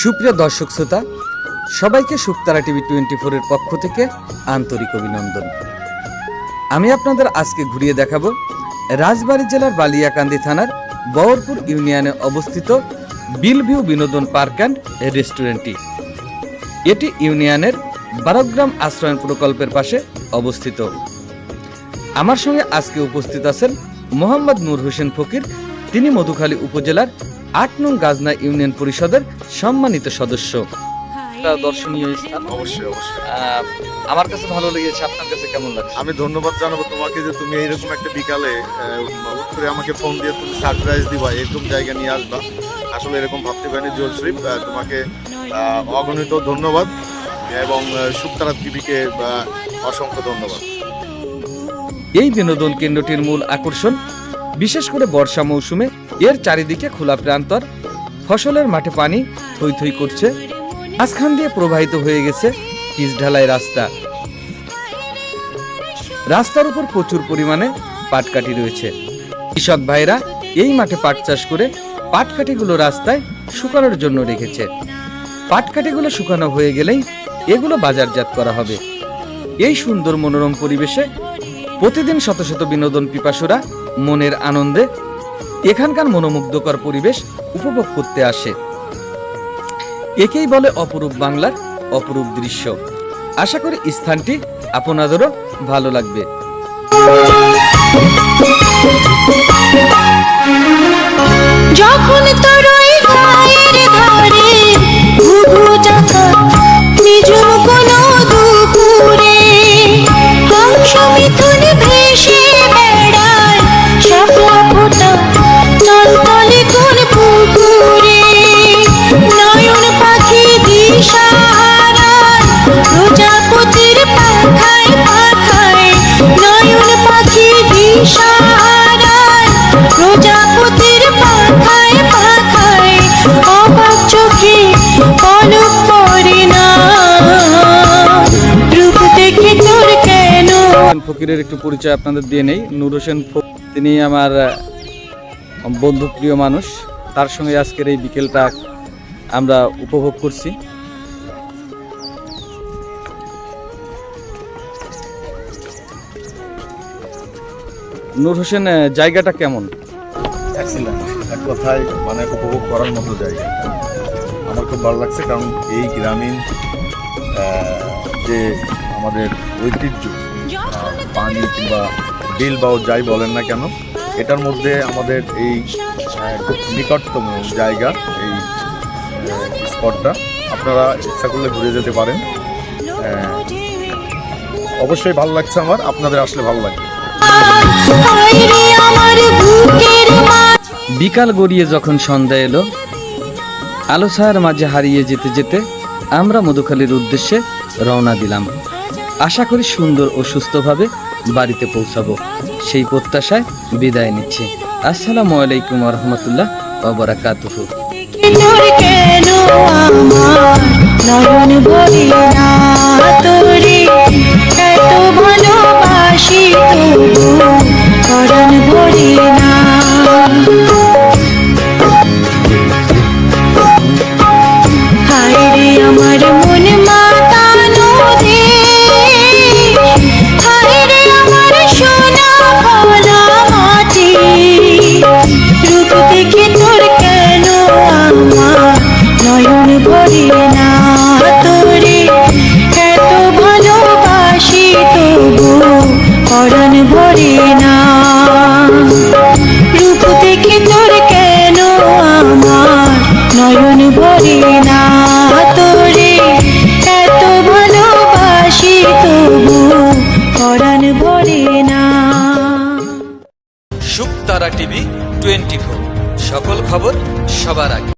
সুপ্রিয় দর্শক শ্রোতা, সবাইকে সুপ্তারা টিভি টোয়েন্টি ফোরের পক্ষ থেকে আন্তরিক অভিনন্দন। আমি আপনাদের আজকে ঘুরিয়ে দেখাবো রাজবাড়ী জেলার বালিয়াকান্দি থানার বহরপুর ইউনিয়নে অবস্থিত বিলভিউ বিনোদন পার্ক অ্যান্ড রেস্টুরেন্টটি। এটি ইউনিয়নের বারোগ্রাম আশ্রয়ণ প্রকল্পের পাশে অবস্থিত। আমার সঙ্গে আজকে উপস্থিত আছেন মোহাম্মদ নূর হোসেন ফকির, তিনি মধুখালী উপজেলার আট নং গাজনা ইউনিয়ন পরিষদের সম্মানিত সদস্য। একটা দর্শনীয় স্থান। অবশ্যই অবশ্যই। আমার কাছে ভালো লেগেছে আপনার কাছে কেমন লাগছে? আমি ধন্যবাদ জানাব তোমাকে যে তুমি এইরকম একটা বিকালে করে আমাকে ফোন দিয়ে তুমি সারপ্রাইজ দিবা এরকম জায়গা নিয়ে আসবা। আসলে এরকম ভাবতে পারিনি জোর শরীফ তোমাকে অগণিত ধন্যবাদ এবং সুপ্তারা টিভিকে অসংখ্য ধন্যবাদ। এই বিনোদন কেন্দ্রটির মূল আকর্ষণ বিশেষ করে বর্ষা মৌসুমে এর চারিদিকে খোলা প্রান্তর। ফসলের মাঠে পানি থই থই করছে। মাঝখান দিয়ে প্রবাহিত হয়ে গেছে ঢালাই রাস্তা। রাস্তার উপর প্রচুর পরিমাণে পাটকাঠি রয়েছে। কৃষক ভাইরা এই মাঠে পাট চাষ করে পাটকাঠিগুলো রাস্তায় শুকানোর জন্য রেখেছে। পাটকাঠিগুলো শুকানো হয়ে গেলেই এগুলো বাজারজাত করা হবে। এই সুন্দর মনোরম পরিবেশে প্রতিদিন শত শত বিনোদন পিপাসুরা মনের আনন্দে এখানকার মনোমুগ্ধকর পরিবেশ উপভোগ করতে আসে। একেই বলে অপরূপ বাংলার অপরূপ দৃশ্য। আশা করি স্থানটি আপনাদেরও ভালো লাগবে। যখন ভেসে ফকিরের একটু পরিচয় আপনাদের দিয়ে নেই। নূর হোসেন তিনি আমার বন্ধুপ্রিয় মানুষ। তার সঙ্গে আজকের এই বিকেলটা আমরা উপভোগ করছি। নূর হোসেন জায়গাটা কেমন? এক কথায় মানে উপভোগ করার মতো জায়গা। আমার খুব ভালো লাগছে কারণ এই গ্রামীণ যে আমাদের ঐতিহ্য পানি কিংবা বিল বা যাই বলেন না কেন, এটার মধ্যে আমাদের এই খুব নিকটতম জায়গা এই স্পটটা। আপনারা ইচ্ছা করলে ঘুরে যেতে পারেন। অবশ্যই ভালো লাগছে আমার, আপনাদের আসলে ভালো লাগবে। বিকাল গড়িয়ে যখন সন্ধ্যা এলো, আলো ছায়ার মাঝে হারিয়ে যেতে যেতে আমরা মধুখালীর উদ্দেশ্যে রওনা দিলাম। আশা করি সুন্দর ও সুস্থভাবে বাড়িতে পৌঁছাবো। সেই প্রত্যাশায় বিদায় নিচ্ছি। আসসালামু আলাইকুম রহমতুল্লাহ অবরাকাতুহু নয়ন তোরে এত